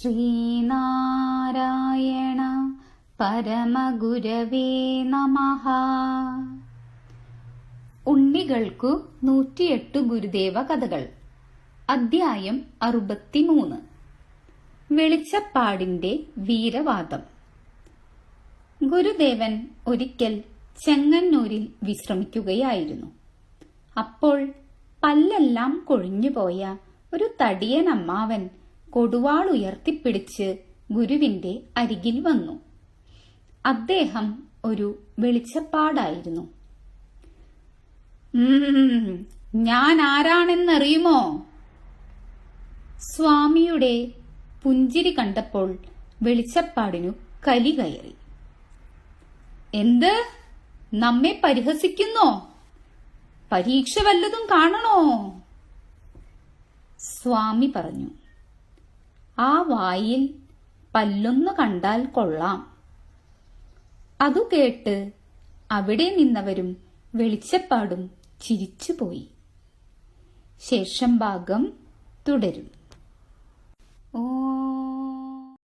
ശ്രീനാരായണ പരമഗുരവേ നമ. ഉണ്ണികൾക്കു നൂറ്റിയെട്ട് ഗുരുദേവ കഥകൾ. അദ്ധ്യായം അറുപത്തിമൂന്ന്. വെളിച്ചപ്പാടിന്റെ വീരവാദം. ഗുരുദേവൻ ഒരിക്കൽ ചെങ്ങന്നൂരിൽ വിശ്രമിക്കുകയായിരുന്നു. അപ്പോൾ പല്ലെല്ലാം കൊഴിഞ്ഞുപോയ ഒരു തടിയൻ അമ്മാവൻ കൊടുവാൾ ഉയർത്തിപ്പിടിച്ച് ഗുരുവിന്റെ അരികിൽ വന്നു. അദ്ദേഹം ഒരു വെളിച്ചപ്പാടായിരുന്നു. "ഉം, ഞാൻ ആരാണെന്നറിയുമോ? സ്വാമിയുടെ പുഞ്ചിരി കണ്ടപ്പോൾ വെളിച്ചപ്പാടിനു കലി കയറി. എന്ത്? നമ്മെ പരിഹസിക്കുന്നോ? പരീക്ഷ വല്ലതും കാണണോ? സ്വാമി പറഞ്ഞു. ആ വായിൽ പല്ലൊന്നു കണ്ടാൽ കൊള്ളാം. അതു കേട്ട് അവിടെ നിന്നവരും വെളിച്ചപ്പാടും ചിരിച്ചുപോയി. ശേഷം ഭാഗം തുടരും.